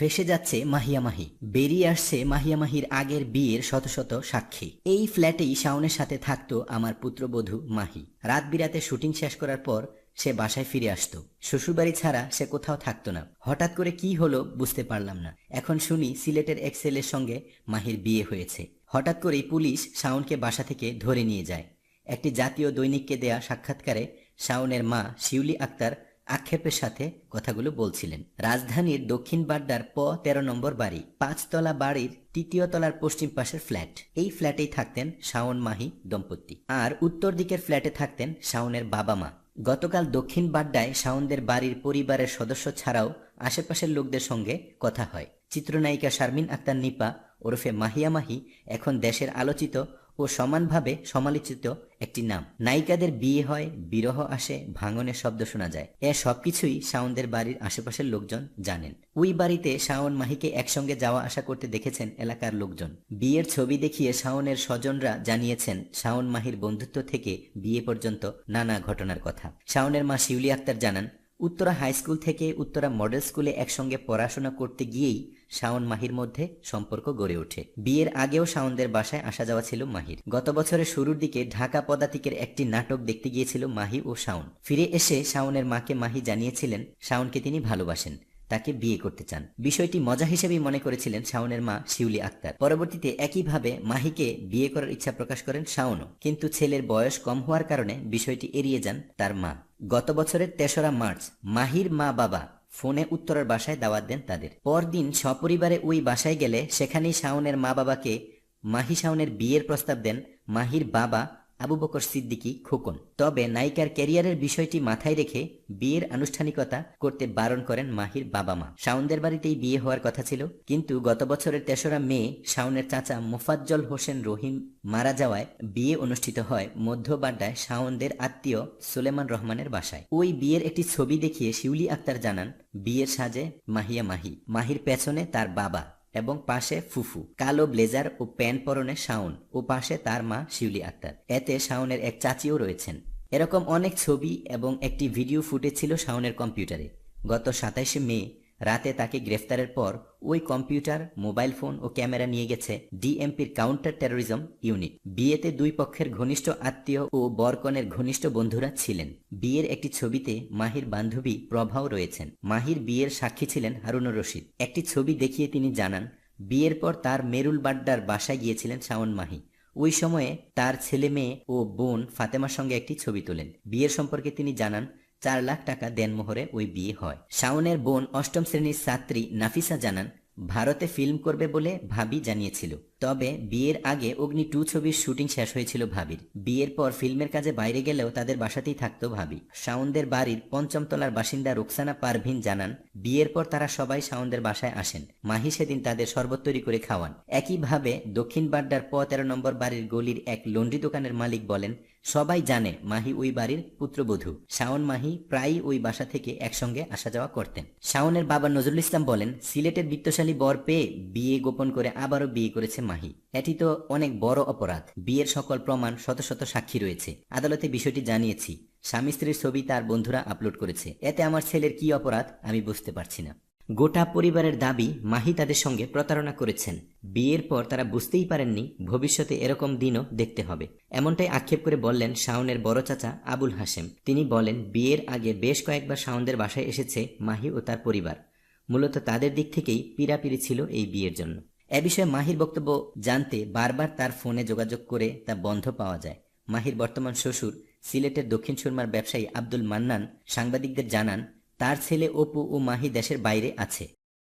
ফেসে যাচ্ছে মাহিয়া মাহি বেরিয়ে আসছে মাহিয়া মাহির আগের বিয়ের শত শত সাক্ষী। এই ফ্ল্যাটেই শাওনের সাথে থাকতো আমার পুত্রবধূ মাহি। রাত বিরাতে শুটিং শেষ করার পর সে বাসায় ফিরে আসতো। শ্বশুরবাড়ি ছাড়া সে কোথাও থাকতো না। হঠাৎ করে কি হলো বুঝতে পারলাম না। এখন শুনি সিলেটের এক ছেলের সঙ্গে মাহির বিয়ে হয়েছে। হঠাৎ করেই পুলিশ শাওনকে বাসা থেকে ধরে নিয়ে যায়। একটি জাতীয় দৈনিককে দেয়া সাক্ষাৎকারে শাওনের মা শিউলি আক্তার আক্ষেপের সাথে কথাগুলো বলছিলেন। রাজধানীর দক্ষিণ বাড্ডার প তেরো নম্বর বাড়ি, পাঁচতলা বাড়ির তৃতীয় তলার পশ্চিম পাশের ফ্ল্যাট। এই ফ্ল্যাটেই থাকতেন শাওন মাহি দম্পতি। আর উত্তর দিকের ফ্ল্যাটে থাকতেন শাওনের বাবা মা। গতকাল দক্ষিণ বাড্ডায় শাওনদের বাড়ির পরিবারের সদস্য ছাড়াও আশেপাশের লোকদের সঙ্গে কথা হয়। চিত্রনায়িকা শারমিন আক্তার নিপা ওরফে মাহিয়া মাহি এখন দেশের আলোচিত ও সমানভাবে সমালোচিত একটি নাম। নায়িকাদের বিয়ে হয়, বিরহ আসে, ভাঙনের শব্দ শোনা যায়। এ সবকিছুই শাওনদের বাড়ির আশেপাশের লোকজন জানেন। ওই বাড়িতে শাওন মাহিকে একসঙ্গে যাওয়া আসা করতে দেখেছেন এলাকার লোকজন। বিয়ের ছবি দেখিয়ে শাওনের স্বজনরা জানিয়েছেন, শাওন মাহির বন্ধুত্ব থেকে বিয়ে পর্যন্ত নানা ঘটনার কথা। শাওনের মা শিউলি আক্তার জানান উত্তরা হাই স্কুল থেকে উত্তরা মডেল স্কুলে একসঙ্গে পড়াশোনা করতে গিয়েই শাওন মাহির মধ্যে সম্পর্ক গড়ে ওঠে। বিয়ের আগেও শাওনদের বাসায় আসা যাওয়া ছিল মাহির। গত বছরের শুরুর দিকে ঢাকা পদাতিকের একটি নাটক দেখতে গিয়েছিল মাহি ও শাওন। ফিরে এসে শাওনের মাকে মাহি জানিয়েছিলেন, শাওনকে তিনি ভালোবাসেন, তাকে বিয়ে করতে চান। বিষয়টি মজা হিসেবেই মনে করেছিলেন শাওনের মা শিউলি আক্তার। পরবর্তীতে একইভাবে মাহিকে বিয়ে করার ইচ্ছা প্রকাশ করেন শাওনও। কিন্তু ছেলের বয়স কম হওয়ার কারণে বিষয়টি এড়িয়ে যান তার মা। গত বছরের তেসরা মার্চ মাহির মা বাবা ফোনে উত্তরের বাসায় দাওয়াত দেন তাদের। পরদিন সপরিবারে ওই বাসায় গেলে সেখানেই শাওনের মা বাবাকে মাহি শাওনের বিয়ের প্রস্তাব দেন মাহির বাবা আবু বকর সিদ্দিকী খোকন। তবে নায়িকার ক্যারিয়ারের বিষয়টি মাথায় রেখে বিয়ের আনুষ্ঠানিকতা করতে বারণ করেন মাহির বাবা মা। শাওনদের বাড়িতেই বিয়ে হওয়ার কথা ছিল, কিন্তু গত বছরের তেসরা মে শাওনের চাচা মুফাজ্জল হোসেন রহিম মারা যাওয়ায় বিয়ে অনুষ্ঠিত হয় মধ্যবাড্ডায় শাওনদের আত্মীয় সুলেমান রহমানের বাসায়। ওই বিয়ের একটি ছবি দেখিয়ে শিউলি আক্তার জানান, বিয়ের সাজে মাহিয়া মাহি। মাহির পেছনে তার বাবা। এবং পাশে ফুফু, কালো ব্লেজার ও প্যান্ট পরনে শাওন ও পাশে তার মা শিউলি আক্তার। এতে শাওনের এক চাচিও রয়েছেন। এরকম অনেক ছবি এবং একটি ভিডিও ফুটেজ ছিল শাওনের কম্পিউটারে। গত সাতাইশে মে রাতে তাকে গ্রেফতারের পর ওই কম্পিউটার, মোবাইল ফোন ও ক্যামেরা নিয়ে গেছে ডিএমপির কাউন্টার টেরোরিজম ইউনিট। বিয়েতে দুই পক্ষের ঘনিষ্ঠ আত্মীয় ও বরকনের ঘনিষ্ঠ বন্ধুরা ছিলেন। বিয়ের একটি ছবিতে মাহির বান্ধবী প্রভাও রয়েছেন। মাহির বিয়ের সাক্ষী ছিলেন হারুনুর রশিদ। একটি ছবি দেখিয়ে তিনি জানান, বিয়ের পর তার মেরুল বাড্ডার বাসায় গিয়েছিলেন শাওন মাহি। ওই সময়ে তার ছেলে মেয়ে ও বোন ফাতেমার সঙ্গে একটি ছবি তোলেন। বিয়ের সম্পর্কে তিনি জানান চার লাখ টাকা দেনমোহরে ওই বিয়ে হয়। শাওনের বোন অষ্টম শ্রেণির ছাত্রী নাফিসা জানান, ভারতে ফিল্ম করবে বলে ভাবি জানিয়েছিল। তবে বিয়ের আগে অগ্নি টু ছবির শুটিং শেষ হয়েছিল ভাবির। বিয়ের পর ফিল্মের কাজে বাইরে গেলেও তাদের বাসাতেই থাকতো ভাবি। শাওনদের বাড়ির পঞ্চম তলার বাসিন্দা রুকসানা পারভিন জানান, বিয়ের পর তারা সবাই শাওনদের বাসায় আসেন। মাহি সেদিন তাদের শরবত তৈরি করে খাওয়ান। একইভাবে দক্ষিণ বাড্ডার প তেরো নম্বর বাড়ির গলির এক লন্ড্রি দোকানের মালিক বলেন সবাই জানে মাহি ওই বাড়ির পুত্রবধূ। শাওন মাহি প্রায়ই ওই বাসা থেকে একসঙ্গে আসা যাওয়া করতেন। শাওনের বাবা নজরুল ইসলাম বলেন, সিলেটের বিত্তশালী বর পেয়ে বিয়ে গোপন করে আবারও বিয়ে করেছে মাহি। এটি তো অনেক বড় অপরাধ। বিয়ের সকল প্রমাণ শত শত সাক্ষী রয়েছে। আদালতে বিষয়টি জানিয়েছি। স্বামী স্ত্রীর ছবি তার বন্ধুরা আপলোড করেছে। এতে আমার ছেলের কি অপরাধ আমি বুঝতে পারছি না। গোটা পরিবারের দাবি মাহি তাদের সঙ্গে প্রতারণা করেছেন। বিয়ের পর তারা বুঝতেই পারেননি ভবিষ্যতে এরকম দিনও দেখতে হবে। এমনটাই আক্ষেপ করে বললেন শাওনের বড় চাচা আবুল হাসেম তিনি বলেন, বিয়ের আগে বেশ কয়েকবার শাওনদের বাসায় এসেছে মাহি ও তার পরিবার। মূলত তাদের দিক থেকেই পিরাপিরি ছিল এই বিয়ের জন্য। এ বিষয়ে মাহির বক্তব্য জানতে বারবার তার ফোনে যোগাযোগ করে তা বন্ধ পাওয়া যায়। মাহির বর্তমান শ্বশুর, সিলেটের দক্ষিণ সুরমার ব্যবসায়ী আব্দুল মান্নান সাংবাদিকদের জানান তার ছেলে অপু ও মাহি দেশের বাইরে আছে।